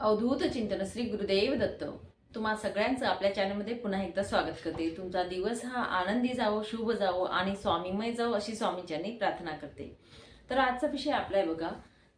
अवधूत चिंतन श्री गुरुदेव दत्त. तुम्हा सगळ्यांचं आपल्या चॅनलमध्ये पुन्हा एकदा स्वागत करते. तुमचा दिवस हा आनंदी जावो शुभ जावो आणि स्वामीमय जावो अशी स्वामीच्यांनी प्रार्थना करते. तर आजचा विषय आपला आहे बघा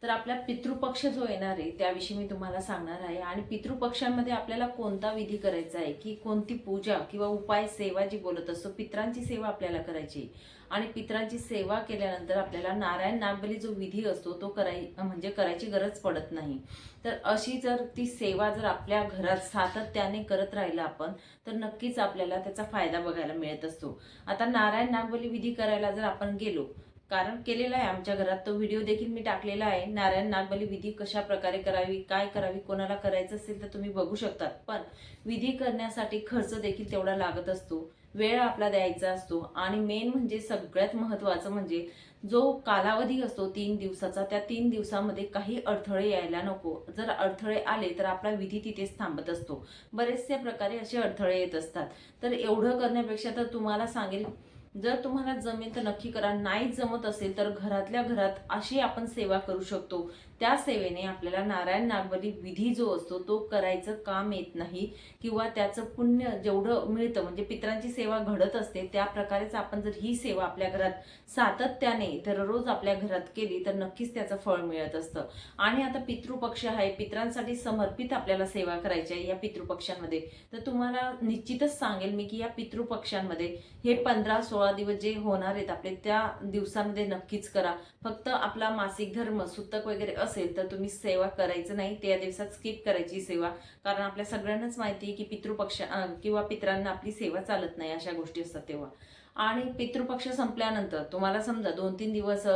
तर आपला पितृपक्ष जो येणार आहे त्याविषयी मी तुम्हाला सांगणार आहे. आणि पितृपक्षांमध्ये आपल्याला कोणता विधी करायचा आहे? की कोणती पूजा किंवा उपाय सेवा जी बोलत असतो पित्रांची सेवा आपल्याला करायची आणि पित्रांची सेवा केल्यानंतर आपल्याला नारायण नागबली जो विधी असतो तो कराय म्हणजे करायची गरज पडत नाही. तर अशी जर ती सेवा जर आपल्या घरात सातत्याने करत राहिलं आपण तर नक्कीच आपल्याला त्याचा फायदा बघायला मिळत असतो. आता नारायण नागबली विधी करायला जर आपण गेलो कारण केलेला आहे आमच्या घरात. तो व्हिडिओ देखील मी टाकलेला आहे. नारायण नागबली विधी कशा प्रकारे करावी काय करावी कोणाला करायचं असेल तर तुम्ही बघू शकतात. पण विधी करण्यासाठी खर्च देखील तेवढा लागत असतो. वेळ आपला द्यायचा असतो. आणि मेन म्हणजे सगळ्यात महत्त्वाचं म्हणजे जो कालावधी असतो तीन दिवसाचा त्या तीन दिवसामध्ये काही अडथळे यायला नको. जर अडथळे आले तर आपला विधी तिथेच थांबत असतो. बरेचसे प्रकारे असे अडथळे येत असतात. तर एवढं करण्यापेक्षा तर तुम्हाला सांगेल जर तुम्हाला जमेल तर नक्की करा. नाही जमत असेल तर घरातल्या घरात अशी आपण सेवा करू शकतो. त्या सेवेने आपल्याला नारायण नागबली विधी जो असतो तो करायचं काम येत नाही किंवा त्याचं पुण्य जेवढं मिळतं म्हणजे पित्रांची सेवा घडत असते त्या प्रकारेच आपण जर ही सेवा आपल्या घरात सातत्याने दररोज आपल्या घरात केली तर नक्कीच त्याचं फळ मिळत असतं. आणि आता पितृपक्ष आहे पित्रांसाठी समर्पित आपल्याला सेवा करायची आहे या पितृपक्षांमध्ये. तर तुम्हाला निश्चितच सांगेल मी की या पितृपक्षांमध्ये हे पंधरा सोळा दिवस जे होणार आहेत आपले त्या दिवसांमध्ये नक्कीच करा. फक्त आपला मासिक धर्म सुतक वगैरे असेल तर तुम्ही सेवा करायचं नाही त्या दिवसात स्किप करायची सेवा. कारण आपल्या सगळ्यांनाच माहिती आहे की पितृपक्ष किंवा पित्रांना आपली सेवा चालत नाही अशा गोष्टी असतात तेव्हा. आणि पितृपक्ष संपल्यानंतर तुम्हाला समजा दोन तीन दिवस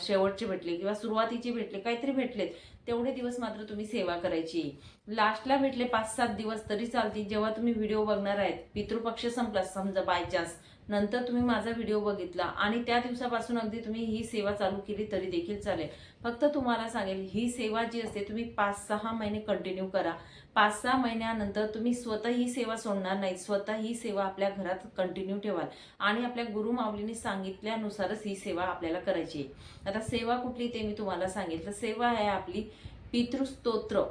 शेवटचे भेटले किंवा सुरुवातीचे भेटले काहीतरी भेटलेत तेवढे दिवस मात्र तुम्ही सेवा करायची. लास्टला भेटले पाच सात दिवस तरी चालतील. जेव्हा तुम्ही व्हिडिओ बघणार आहेत पितृपक्ष संपला समजा बाय चान्स नंतर तुम्ही माझा व्हिडिओ बघितला आणि त्या दिवसापासून अगदी तुम्ही ही सेवा चालू केली तरी देखील चालेल. फक्त तुम्हाला सांगेल ही सेवा जी असते तुम्ही पाच सहा महिने कंटिन्यू करा. पाच सहा महिन्यानंतर तुम्ही स्वतः ही सेवा सोडणार नाही स्वतः ही सेवा आपल्या घरात कंटिन्यू ठेवाल. आणि आपल्या गुरु माऊलीने सांगितल्यानुसारच ही सेवा आपल्याला करायची आहे. आता सेवा कुठली ते मी तुम्हाला सांगेल तर सेवा आहे आपली पितृस्तोत्र.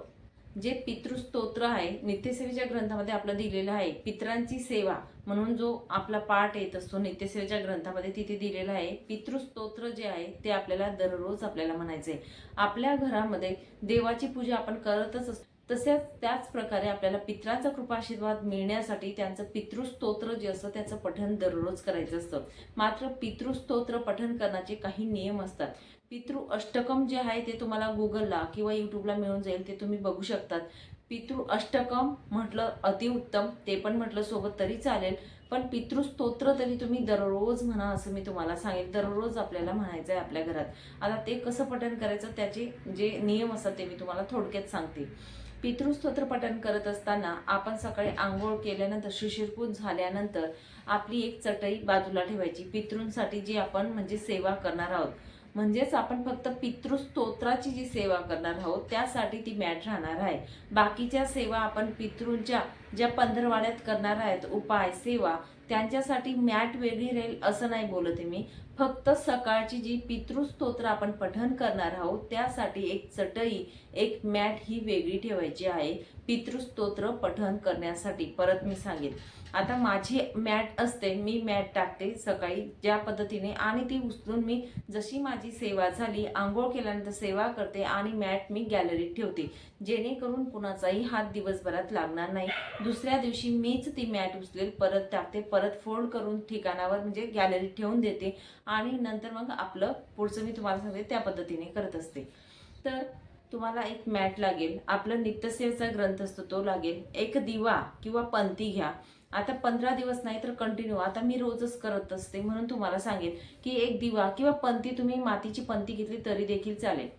जे पितृस्तोत्र आहे नित्यसेवेच्या ग्रंथामध्ये आपलं दिलेलं आहे पित्रांची सेवा म्हणून जो आपला पाठ येत असतो नित्यसेवेच्या ग्रंथामध्ये तिथे दिलेला आहे पितृस्तोत्र जे आहे ते आपल्याला दररोज आपल्याला म्हणायचं आहे आपल्या घरामध्ये देवाची पूजा आपण करतच असतो. तसेच त्याच प्रकारे आपल्याला पित्रांचा कृपाशीर्वाद मिळण्यासाठी त्यांचं पितृस्तोत्र जे असतं त्याचं पठण दररोज करायचं असतं. मात्र पितृस्तोत्र पठण करण्याचे काही नियम असतात. पितृ अष्टकम जे आहे ते तुम्हाला गुगलला किंवा यूट्यूबला मिळून जाईल ते तुम्ही बघू शकतात. पितृ अष्टकम म्हटलं अतिउत्तम ते पण म्हटलं सोबत तरी चालेल. पण पितृस्तोत्र तरी तुम्ही दररोज म्हणा असं मी तुम्हाला सांगेन. दररोज आपल्याला म्हणायचं आहे आपल्या घरात. आता ते कसं पठण करायचं त्याचे जे नियम असतात ते मी तुम्हाला थोडक्यात सांगते. पितृस्तोत्र पठण करत असताना आपण सकाळी आंघोळ केल्यानंतर शिशिरपूज झाल्यानंतर आपली एक चटई बाजूला ठेवायची. पितृंसाठी जी आपण म्हणजे सेवा करणार आहोत. म्हणजेच आपण फक्त पितृस्तोत्राची जी सेवा करणार आहोत त्यासाठी ती मॅट राहणार आहे. बाकीच्या सेवा आपण पितृंच्या ज्या पंधरवाड्यात करणार आहेत उपाय सेवा त्यांच्यासाठी मॅट वेगळी राहील असं नाही बोलते मी. फक्त सकाळची जी पितृस्तोत्र आपण पठण करणार आहोत त्यासाठी एक चटई एक मॅट ही वेगळी ठेवायची आहे. पितृस्तोत्र पठण करण्यासाठी. परत मी सांगेन. आता माझी मॅट असते मी मॅट टाकते सकाळी ज्या पद्धतीने आणि ती उचलून मी जशी माझी सेवा झाली आंघोळ केल्यानंतर सेवा करते आणि मॅट मी गॅलरीत ठेवते. जेणेकरून कुणाचाही हात दिवसभरात लागणार नाही. दुसऱ्या दिवशी मीच ती मॅट उचलेल परत टाकते परत फोल्ड करून ठिकाणावर म्हणजे गॅलरीत ठेवून देते आणि नंतर मग आपलं पुढचं मी तुम्हाला सांगते त्या पद्धतीने करत असते. तर तुम्हाला एक मॅट लागेल. आपलं नित्यसेवेचा ग्रंथ असतो तो लागेल. एक दिवा किंवा पंथी घ्या. आता पंधरा दिवस नाही तर कंटिन्यू आता मी रोजच करत असते म्हणून तुम्हाला सांगेन की एक दिवा किंवा पंथी तुम्ही मातीची पंथी घेतली तरी देखील चालेल.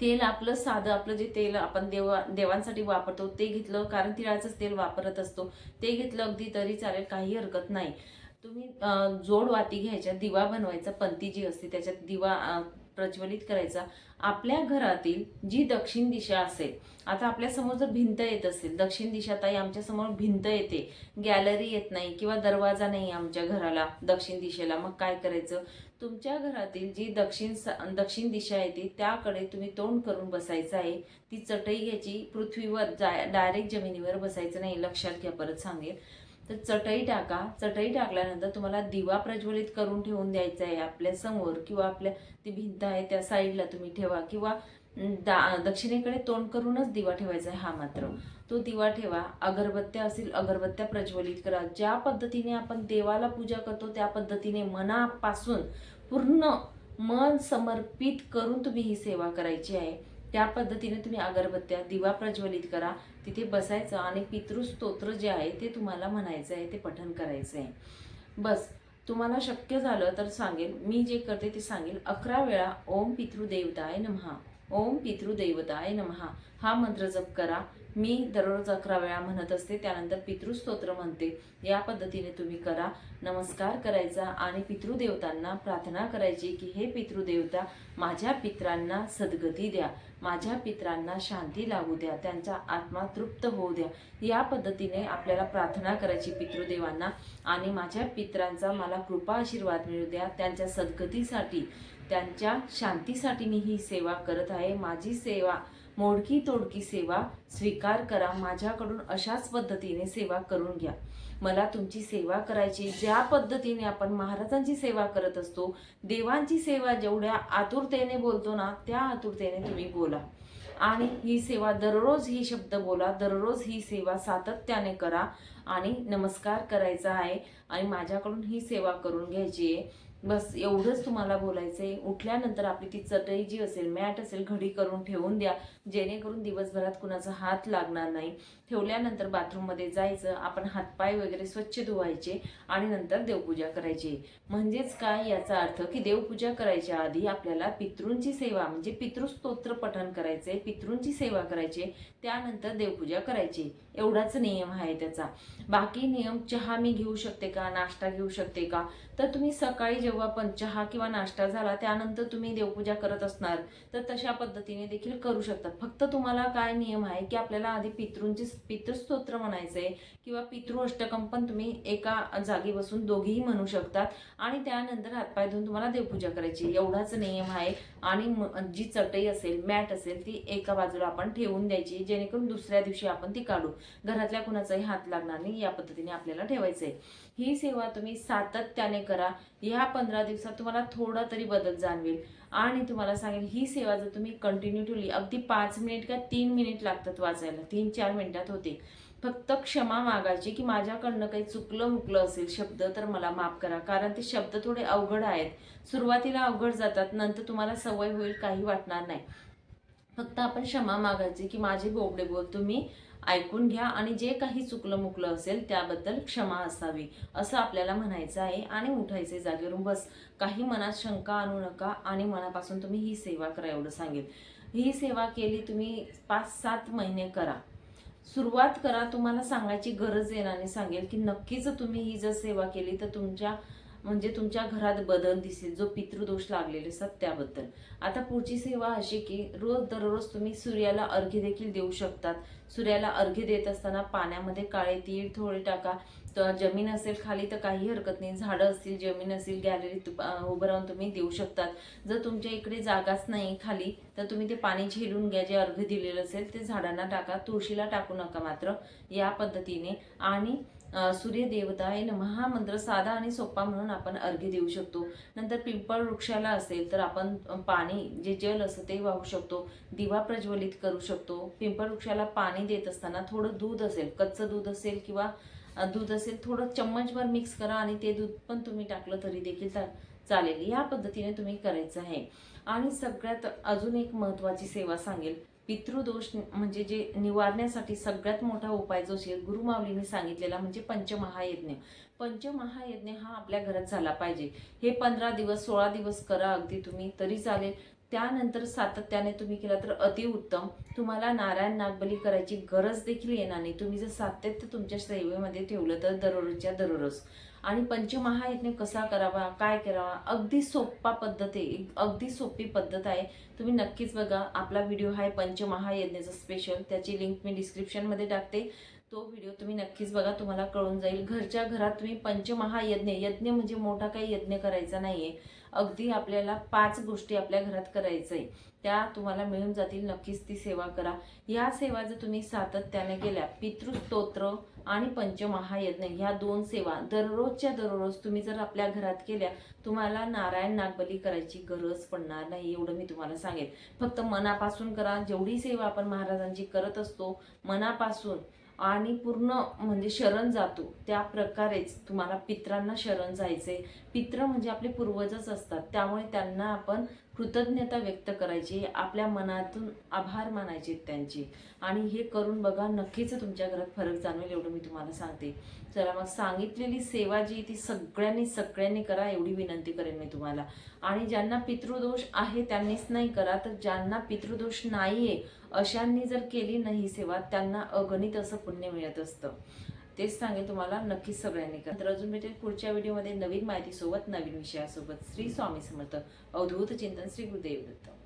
तेल आपलं साधं आपलं जे तेल आपण देवा देवांसाठी वापरतो ते घेतलं कारण तिळाचंच तेल वापरत असतो ते घेतलं अगदी तरी चालेल काही हरकत नाही. तुम्ही जोड वाती घ्यायच्या दिवा बनवायचा पंथी जी असते त्याच्यात दिवा प्रज्वलित करायचा. आपल्या घरातील जी दक्षिण दिशा असेल आता आपल्यासमोर जर भिंत येत असेल दक्षिण दिशा ताई आमच्यासमोर भिंत येते. गॅलरी येत नाही किंवा दरवाजा नाही आमच्या घराला दक्षिण दिशेला. मग काय करायचं? तुमच्या घरातील जी दक्षिण स- दक्षिण दिशा येते त्याकडे तुम्ही तोंड करून बसायचं आहे. ती चटई घ्यायची पृथ्वीवर जाय डायरेक्ट जमिनीवर बसायचं नाही. लक्षात घ्या परत सांगेल. तर चटई टाका. चटई टाकल्यानंतर तुम्हाला दिवा प्रज्वलित करून ठेवून द्यायचा आहे आपल्यासमोर किंवा आपल्या ती भिंत आहे त्या साईडला तुम्ही ठेवा किंवा दा दक्षिणेकडे तोंड करूनच दिवा ठेवायचा आहे हा मात्र. तो दिवा ठेवा. अगरबत्त्या असतील अगरबत्त्या प्रज्वलित करा. ज्या पद्धतीने आपण देवाला पूजा करतो त्या पद्धतीने मनापासून पूर्ण मन समर्पित करून तुम्ही ही सेवा करायची आहे. त्या पद्धतीने तुम्ही अगरबत्त्या दिवा प्रज्वलित करा. तिथे बसायचं आणि पितृस्तोत्र जे आहे ते तुम्हाला म्हणायचं आहे ते पठन करायचं आहे. बस. तुम्हाला शक्य झालं तर सांगेल मी जे करते ते सांगेल अकरा वेळा ओम पितृदेवताय नमहा. ओम पितृदेवताय नमहा. हा मंत्र जप करा. मी दररोज अकरा वेळा म्हणत असते त्यानंतर पितृस्तोत्र म्हणते. या पद्धतीने तुम्ही करा. नमस्कार करायचा आणि पितृदेवतांना प्रार्थना करायची की हे पितृदेवता माझ्या पित्रांना सद्गती द्या. माझ्या पित्रांना शांती लागू द्या. त्यांचा आत्मा तृप्त होऊ द्या. या पद्धतीने आपल्याला प्रार्थना करायची पितृदेवांना. आणि माझ्या पित्रांचा मला कृपा आशीर्वाद मिळू द्या. त्यांच्या सद्गतीसाठी त्यांच्या शांतीसाठी मी ही सेवा करत आहे. माझी सेवा मोडकी तोडकी सेवा स्वीकार करा. माझ्याकडून अशाच पद्धतीने सेवा करून घ्या. मला तुमची सेवा करायची ज्या पद्धतीने आपण महाराजांची सेवा करत असतो देवांची सेवा जेवढ्या आतुरतेने बोलतो ना त्या आतुरतेने तुम्ही बोला. आणि ही सेवा दररोज ही शब्द बोला. दररोज ही सेवा सातत्याने करा. आणि नमस्कार करायचा आहे. आणि माझ्याकडून ही सेवा करून घ्यायची आहे. बस एवढंच तुम्हाला बोलायचं आहे उठल्यानंतर आपली ती चटई जी असेल मॅट असेल घडी करून ठेवून द्या. जेणेकरून दिवसभरात कुणाचा हात लागणार नाही. ठेवल्यानंतर बाथरूममध्ये जायचं आपण हातपाय वगैरे स्वच्छ धुवायचे आणि नंतर देवपूजा करायची. म्हणजेच काय? याचा अर्थ की देवपूजा करायच्या आधी आपल्याला पितृंची सेवा म्हणजे पितृस्तोत्र पठण करायचे पितृंची सेवा करायची त्यानंतर देवपूजा करायची. एवढाच नियम आहे त्याचा. बाकी नियम चहा मी घेऊ शकते का? नाश्ता घेऊ शकते का? तर तुम्ही सकाळी जेव्हा पण चहा किंवा नाश्ता झाला त्यानंतर तुम्ही देवपूजा करत असणार. तर तशा पद्धतीने देखील करू शकतात. फक्त तुम्हाला काय नियम आहे की आपल्याला आधी पितृंची पितृस्तोत्र म्हणायचं आहे किंवा पितृ अष्टकम पण तुम्ही एका जागी बसून दोघेही म्हणू शकतात. आणि त्यानंतर हातपाय धुवून तुम्हाला देवपूजा करायची. एवढाच नियम आहे. आणि जी चटई असेल मॅट असेल ती एका बाजूला आपण ठेवून द्यायची जेणेकरून दुसऱ्या दिवशी आपण ती काढू. घरातल्या कुणाचाही हात लागणार नाही या पद्धतीने आपल्याला ठेवायचं आहे ही सेवा तुम्ही सातत्याने करा. ह्या पंधरा दिवसात तुम्हाला थोडा तरी बदल जाणवेल. आणि तुम्हाला सांगेल ही सेवा जर तुम्ही कंटिन्यू ठेवली अगदी पाच मिनिट का तीन मिनिट लागतात वाचायला तीन चार मिनिटात होते. फक्त क्षमा मागायची की माझ्याकडनं काही चुकलं मुकलं असेल शब्द तर मला माफ करा. कारण ते शब्द थोडे अवघड आहेत. सुरुवातीला अवघड जातात नंतर तुम्हाला सवय होईल काही वाटणार नाही. फक्त आपण क्षमा मागायची की माझे बोबडे बोल तुम्ही ऐकून घ्या आणि जे काही चुकलं मुकलं असेल त्याबद्दल क्षमा असावी असं आपल्याला म्हणायचं आहे आणि उठायचे जागेवरून. बस काही मनात शंका आणू नका आणि मनापासून तुम्ही ही सेवा करा एवढं सांगेल ही सेवा केली तुम्ही पाच सात महिने करा. सुरुवात करा तुम्हाला सांगायची गरज येणार नाही सांगेल की नक्कीच तुम्ही ही जर सेवा केली तर तुमच्या म्हणजे तुमच्या घरात बदल दिसेल जो पितृदोष लागलेले असतात त्याबद्दल. आता पुढची सेवा अशी की रोज दररोज तुम्ही सूर्याला अर्घ्य देखील देऊ शकतात. सूर्याला अर्घ्य देत असताना पाण्यामध्ये काळे तीळ थोडे टाका. तर जमीन असेल खाली तर काही हरकत नाही. झाडं असतील जमीन असेल गॅलरीत उभं राहून तुम्ही देऊ शकतात. जर तुमच्या इकडे जागाच नाही खाली तर तुम्ही ते पाणी झेलून घ्या जे अर्घ्य दिलेलं असेल ते झाडांना टाका. तुळशीला टाकू नका मात्र या पद्धतीने. आणि सूर्यदेवताय नमः हा मंत्र साधा आणि सोपा म्हणून आपण अर्घ्य देऊ शकतो. नंतर पिंपळ वृक्षाला असेल तर आपण पाणी जे जल असतं ते वाहू शकतो. दिवा प्रज्वलित करू शकतो. पिंपळ वृक्षाला पाणी देत असताना थोडं दूध असेल कच्चं दूध असेल किंवा दूध असेल थोडं चम्मचभर मिक्स करा आणि ते दूध पण तुम्ही टाकलं तरी देखील चा- चालेल. या पद्धतीने तुम्ही करायचं आहे. आणि सगळ्यात अजून एक महत्त्वाची सेवा सांगेल. पितृदोष म्हणजे जे निवारण्यासाठी सगळ्यात मोठा उपाय जो असेल गुरुमाऊलीने सांगितलेला म्हणजे पंचमहायज्ञ. पंचमहायज्ञ हा आपल्या घरात झाला पाहिजे. हे पंधरा दिवस सोळा दिवस करा अगदी तुम्ही तरी चालेल. त्यानंतर सातत्याने तुम्ही केला तर अतिउत्तम तुम्हाला नारायण नागबली करायची गरज देखील येणार नाही. तुम्ही जर सातत्य तुमच्या सेवेमध्ये ठेवलं तर दररोजच्या दररोज. आणि पंचमहायज्ञ कसा करावा काय करावा अगदी सोप्पा पद्धत आहे एक अगदी सोपी पद्धत आहे. तुम्ही नक्कीच बघा आपला व्हिडिओ आहे पंचमहायज्ञाचा स्पेशल त्याची लिंक मी डिस्क्रिप्शनमध्ये टाकते. तो व्हिडिओ तुम्ही नक्कीच बघा तुम्हाला कळून जाईल. घरच्या घरात तुम्ही पंचमहायज्ञ यज्ञ म्हणजे मोठा काही यज्ञ करायचा नाहीये. अगदी आपल्याला पाच गोष्टी आपल्या घरात करायचं आहे त्या तुम्हाला मिळून जातील. नक्कीच ती सेवा करा. या सेवा जर तुम्ही सातत्याने केल्या पितृस्तोत्र आणि पंचमहायज्ञ ह्या दोन सेवा दररोजच्या दररोज तुम्ही जर आपल्या घरात केल्या तुम्हाला नारायण नागबली करायची गरज पडणार नाही एवढं मी तुम्हाला सांगेन. फक्त मनापासून करा जेवढी सेवा आपण महाराजांची करत असतो मनापासून आणि पूर्ण म्हणजे शरण जातो त्या प्रकारेच तुम्हाला पित्रांना शरण जायचे पित्र म्हणजे आपले पूर्वजच असतात त्यामुळे त्यांना आपण कृतज्ञता व्यक्त करायची आपल्या मनातून आभार मानायचे त्यांचे. आणि हे करून बघा नक्कीच तुमच्या घरात फरक जाणवेल एवढं मी तुम्हाला सांगते. चला मग सांगितलेली सेवा जी ती सगळ्यांनी सगळ्यांनी करा एवढी विनंती करेन मी तुम्हाला. आणि ज्यांना पितृदोष आहे त्यांनीच नाही करा. तर ज्यांना पितृदोष नाही आहे अशांनी जर केली नाही सेवा त्यांना अगणित असं पुण्य मिळत असतं. तेच सांगेल तुम्हाला नक्कीच सगळ्यांनी. करा तर अजून भेटेल पुढच्या व्हिडिओमध्ये नवीन माहितीसोबत नवीन विषयासोबत. श्री स्वामी समर्थ. अवधूत चिंतन श्री गुरुदेव दत्त.